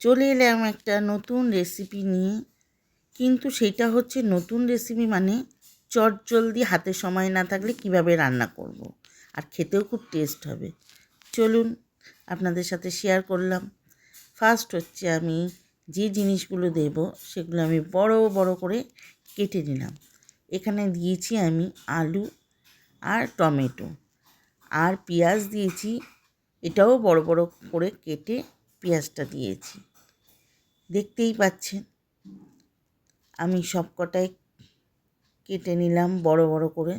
চলে এলাম একটা নতুন রেসিপি নিয়ে। কিন্তু সেটা হচ্ছে নতুন রেসিপি মানে চট জলদি হাতে সময় না থাকলে কীভাবে রান্না করব। আর খেতেও খুব টেস্ট হবে। চলুন আপনাদের সাথে শেয়ার করলাম। ফার্স্ট হচ্ছে আমি যে জিনিসগুলো দেব, সেগুলো আমি বড় বড় করে কেটে নিলাম। এখানে দিয়েছি আমি আলু আর টমেটো। আর পেঁয়াজ দিয়েছি, এটাও বড় বড় করে কেটে পেঁয়াজটা দিয়েছি। দেখতেই পাচ্ছেন, আমি সব কটাই কেটে নিলাম বড় বড় করে।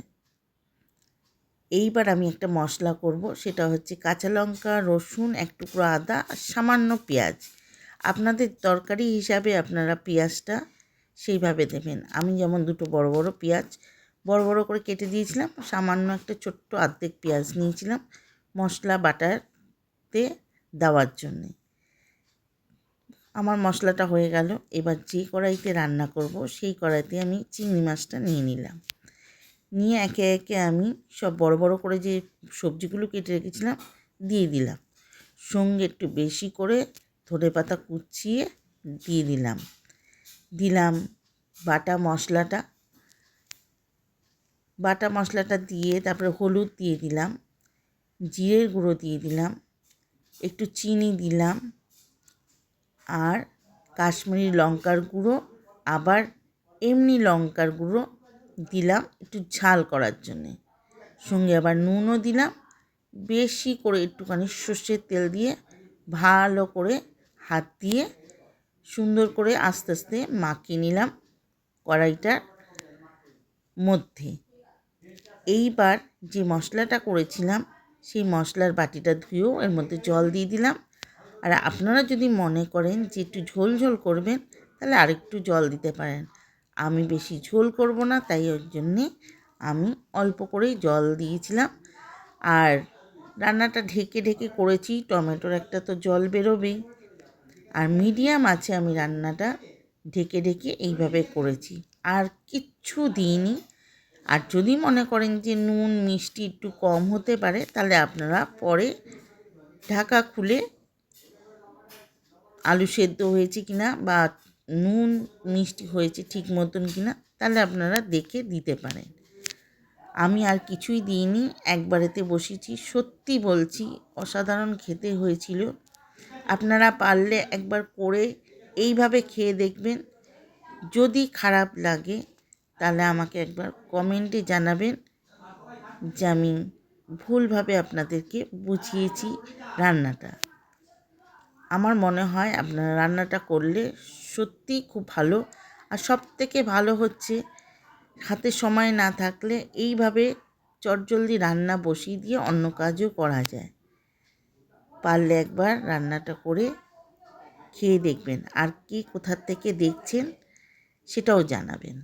এইবার আমি একটা মশলা করব, সেটা হচ্ছে কাঁচা লঙ্কা, রসুন, এক টুকরো আদা আর সামান্য পেঁয়াজ। আপনাদের তরকারি হিসাবে আপনারা পেঁয়াজটা সেইভাবে দেবেন। আমি যেমন দুটো বড় বড় পেঁয়াজ বড় বড় করে কেটে দিয়েছিলাম, সামান্য একটা ছোট্ট আর্ধেক পেঁয়াজ নিয়েছিলাম মশলা বাটারতে দেওয়ার জন্যে। আমার মশলাটা হয়ে গেল। এবার যে কড়াইতে রান্না করব, সেই কড়াইতে আমি চিংড়ি মাছটা নিয়ে নিলাম। নিয়ে একে একে আমি সব বড় বড় করে যে সবজিগুলো কেটে রেখেছিলাম, দিয়ে দিলাম। সঙ্গে একটু বেশি করে ধনে পাতা কুচিয়ে দিয়ে দিলাম। দিলাম বাটা মশলাটা। বাটা মশলাটা দিয়ে তারপরে হলুদ দিয়ে দিলাম। জিরের গুঁড়ো দিয়ে দিলাম। একটু চিনি দিলাম। আর কাশ্মীরি লঙ্কার গুঁড়ো, আবার এমনি লঙ্কার গুঁড়ো দিলাম একটু ঝাল করার জন্যে। সঙ্গে আবার নুনও দিলাম, বেশি করে একটুখানি সর্ষের তেল দিয়ে ভালো করে হাত দিয়ে সুন্দর করে আস্তে আস্তে মাখিয়ে নিলাম কড়াইটার মধ্যে। এইবার যে মশলাটা করেছিলাম, সেই মশলার বাটিটা ধুয়েও এর মধ্যে জল দিয়ে দিলাম। আর আপনারা যদি মনে করেন যে একটু ঝোল ঝোল করবেন, তাহলে আরেকটু জল দিতে পারেন। আমি বেশি ঝোল করব না, তাই ওর জন্যে আমি অল্প করেই জল দিয়েছিলাম। আর রান্নাটা ঢেকে ঢেকে করেছি, টমেটোর একটা তো জল বেরোবেই। আর মিডিয়াম আছে আমি রান্নাটা ঢেকে ঢেকে এইভাবে করেছি। আর কিচ্ছু দিইনি। আর যদি মনে করেন যে নুন, মিষ্টি একটু কম হতে পারে, তাহলে আপনারা পরে ঢাকা খুলে আলু সেদ্ধ হয়েছে কি না বা নুন মিষ্টি হয়েছে ঠিক মতন কি না তাহলে আপনারা দেখে দিতে পারেন। আমি আর কিছুই দিইনি, একবারেতে বসেছি। সত্যি বলছি, অসাধারণ খেতে হয়েছিল। আপনারা পারলে একবার করে এইভাবে খেয়ে দেখবেন। যদি খারাপ লাগে, তাহলে আমাকে একবার কমেন্টে জানাবেন যে আমি ভুলভাবে আপনাদেরকে বুঝিয়েছি রান্নাটা। আমার মনে হয় আপনার রান্নাটা করলে সত্যিই খুব ভালো। আর সব থেকে ভালো হচ্ছে হাতে সময় না থাকলে এইভাবে চটজলদি রান্না বসিয়ে দিয়ে অন্য কাজও করা যায়। পারলে একবার রান্নাটা করে খেয়ে দেখবেন। আর কি কোথার থেকে দেখছেন সেটাও জানাবেন।